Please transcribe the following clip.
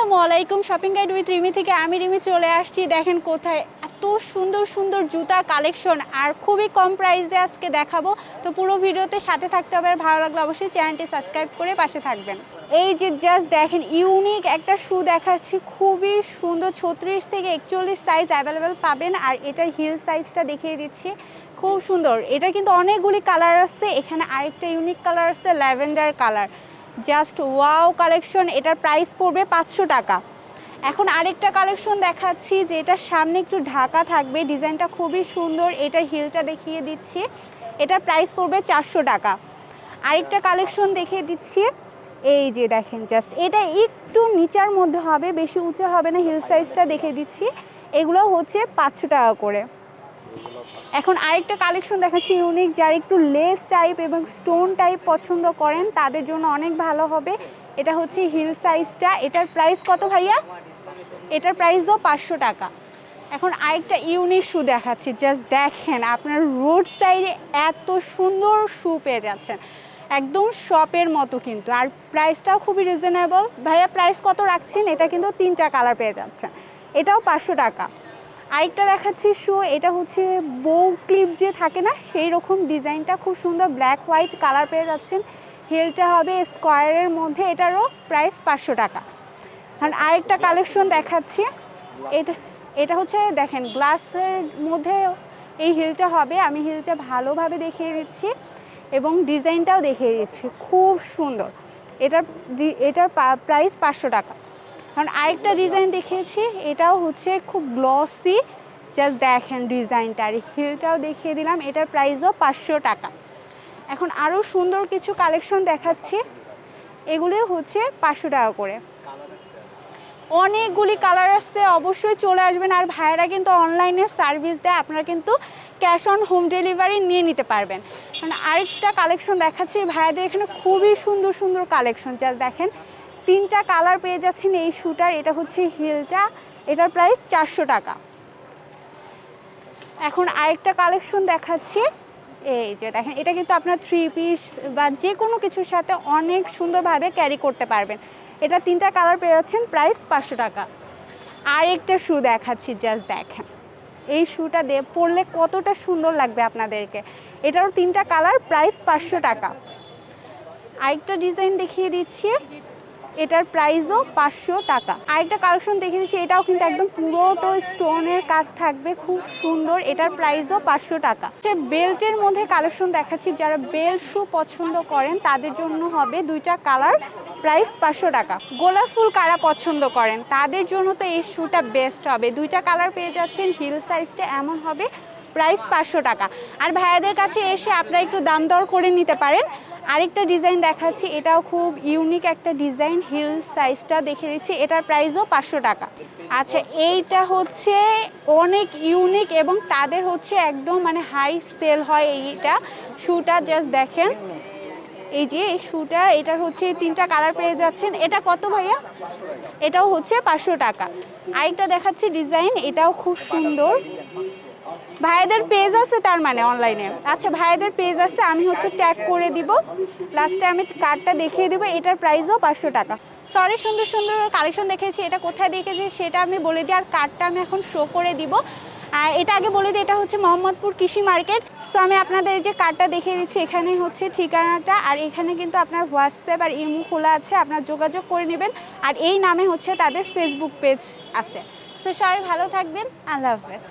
আসসালামু আলাইকুম shopping guide with Rimi থেকে আমি রিমি চলে আসছি। দেখেন কোথায় এত সুন্দর সুন্দর জুতা কালেকশন আর খুবই কম প্রাইসে আজকে দেখাবো। তো পুরো ভিডিওতে সাথে থাকতে হবে। আর ভালো লাগলে অবশ্যই চ্যানেলটি সাবস্ক্রাইব করে পাশে থাকবেন। এই যে জাস্ট দেখেন ইউনিক একটা শু দেখাচ্ছি। খুবই সুন্দর ছত্রিশ থেকে একচল্লিশ সাইজ অ্যাভেলেবেল পাবেন। আর এটার হিল সাইজটা দেখিয়ে দিচ্ছি। খুব সুন্দর। এটা কিন্তু অনেকগুলি কালার আসছে এখানে আরেকটা ইউনিক কালার আছে lavender colour just wow collection, এটার প্রাইস পড়বে পাঁচশো টাকা। এখন আরেকটা কালেকশন দেখাচ্ছি যে এটার সামনে একটু ঢাকা থাকবে, ডিজাইনটা খুবই সুন্দর, এটা হিলটা দেখিয়ে দিচ্ছি, এটার প্রাইস পড়বে চারশো টাকা। আরেকটা কালেকশন দেখিয়ে দিচ্ছি, এই যে দেখেন জাস্ট, এটা একটু নিচার মধ্যে হবে, বেশি উঁচু হবে না, হিল সাইজটা দেখে দিচ্ছি, এগুলো হচ্ছে পাঁচশো টাকা করে। এখন আরেকটা কালেকশন দেখাচ্ছি ইউনিক যারা একটু লেস টাইপ এবং স্টোন টাইপ পছন্দ করেন, তাদের জন্য অনেক ভালো হবে। এটা হচ্ছে হিল সাইজটা এটার প্রাইস কত ভাইয়া? এটার প্রাইসও পাঁচশো টাকা। এখন আরেকটা ইউনিক শু দেখাচ্ছি। জাস্ট দেখেন, আপনার রোড সাইডে এত সুন্দর শু পেয়ে যাচ্ছেন। একদম শপের মতো কিন্তু। আর প্রাইসটাও খুবই রিজনেবল ভাইয়া প্রাইস কত রাখছেন? এটা কিন্তু তিনটা কালার পেয়ে যাচ্ছেন। এটাও পাঁচশো টাকা। আরেকটা দেখাচ্ছি, শু, এটা হচ্ছে বউ ক্লিপ যে থাকে না, সেই রকম ডিজাইনটা খুব সুন্দর ব্ল্যাক হোয়াইট কালার পেয়ে যাচ্ছেন। হিলটা হবে স্কোয়ারের মধ্যে, এটারও প্রাইস পাঁচশো টাকা। আর আরেকটা কালেকশন দেখাচ্ছি, এটা এটা হচ্ছে, দেখেন গ্লাসের মধ্যে এই হিলটা হবে, আমি হিলটা ভালোভাবে দেখিয়ে দিচ্ছি এবং ডিজাইনটাও দেখিয়ে দিচ্ছি, খুব সুন্দর। এটার এটার প্রাইস পাঁচশো টাকা। কারণ আরেকটা ডিজাইন দেখিয়েছি, এটাও হচ্ছে খুব গ্লসি জাস্ট দেখেন ডিজাইনটা আর হিলটাও দেখিয়ে দিলাম, এটার প্রাইসও পাঁচশো টাকা। এখন আরও সুন্দর কিছু কালেকশন দেখাচ্ছি, এগুলো হচ্ছে পাঁচশো টাকা করে। অনেকগুলি কালার আসতে অবশ্যই চলে আসবেন, আর ভাইয়েরা কিন্তু অনলাইনে সার্ভিস দেয়, আপনারা কিন্তু ক্যাশ অন হোম ডেলিভারি নিয়ে নিতে পারবেন। মানে আরেকটা কালেকশন দেখাচ্ছি, ভাইয়াদের এখানে খুবই সুন্দর সুন্দর কালেকশন যা দেখেন তিনটা কালার পেয়ে যাচ্ছেন এই শুটার এটা হচ্ছে হিলটা, এটার প্রাইস চারশো টাকা। এখন আরেকটা কালেকশন দেখাচ্ছি। এই যে দেখেন, এটা কিন্তু আপনার থ্রি পিস বা যে কোনো কিছুর সাথে অনেক সুন্দরভাবে ক্যারি করতে পারবেন। এটা তিনটা কালার পেয়ে যাচ্ছেন প্রাইস পাঁচশো টাকা। আর একটা শু দেখাচ্ছি জাস্ট দেখেন। এই শুটা দিয়ে পরলে কতটা সুন্দর লাগবে আপনাদেরকে। এটারও তিনটা কালার প্রাইস পাঁচশো টাকা। আরেকটা ডিজাইন দেখিয়ে দিচ্ছি। এটার প্রাইসও পাঁচশো টাকা। আরেকটা কালেকশন দেখে দিচ্ছি, এটাও কিন্তু একদম পুরোটো স্টোনের কাজ থাকবে, খুব সুন্দর। এটার প্রাইসও পাঁচশো টাকা। বেল্টের মধ্যে কালেকশন দেখাচ্ছি, যারা বেল্ট শু পছন্দ করেন, তাদের জন্য হবে দুইটা কালার প্রাইস পাঁচশো টাকা। গোলাপ ফুল কারা পছন্দ করেন? তাদের জন্য তো এই শুটা বেস্ট হবে। দুইটা কালার পেয়ে যাচ্ছেন হিল সাইজটা এমন হবে প্রাইস পাঁচশো টাকা। আর ভাইয়াদের কাছে এসে আপনারা একটু দাম দর করে নিতে পারেন। আরেকটা ডিজাইন দেখাচ্ছি, এটাও খুব ইউনিক একটা ডিজাইন হিল সাইজটা দেখে দিচ্ছি, এটার প্রাইসও পাঁচশো টাকা। আচ্ছা এইটা হচ্ছে অনেক ইউনিক এবং তাদের হচ্ছে একদম মানে হাই সেল হয় এইটা। শুটা জাস্ট দেখেন। এই যে এই শুটা, এটার হচ্ছে তিনটা কালার পেয়ে যাচ্ছেন। এটা কত ভাইয়া? এটাও হচ্ছে পাঁচশো টাকা। আরেকটা দেখাচ্ছি ডিজাইন এটাও খুব সুন্দর। ভাইদের পেজ আছে তার মানে অনলাইনে আচ্ছা ভাইদের পেজ আছে, আমি হচ্ছে ট্যাগ করে দিব। লাস্টে আমি কার্ডটা দেখিয়ে দিব, এটার প্রাইসও পাঁচশো টাকা। সরি সুন্দর সুন্দর কালেকশন দেখেছি, এটা কোথায় দেখেছি সেটা আমি বলে দিই, আর কার্ডটা আমি এখন শো করে দিব। আর এটা আগে বলে দিই, এটা হচ্ছে মোহাম্মদপুর কৃষি মার্কেট। সো আমি আপনাদের যে কার্ডটা দেখিয়ে দিচ্ছি, এখানে হচ্ছে ঠিকানাটা, আর এখানে কিন্তু আপনার হোয়াটসঅ্যাপ আর ইমো খোলা আছে, আপনার যোগাযোগ করে নেবেন। আর এই নামে হচ্ছে তাদের ফেসবুক পেজ আছে। সো সবাই ভালো থাকবেন, আল্লাহ হাফেজ।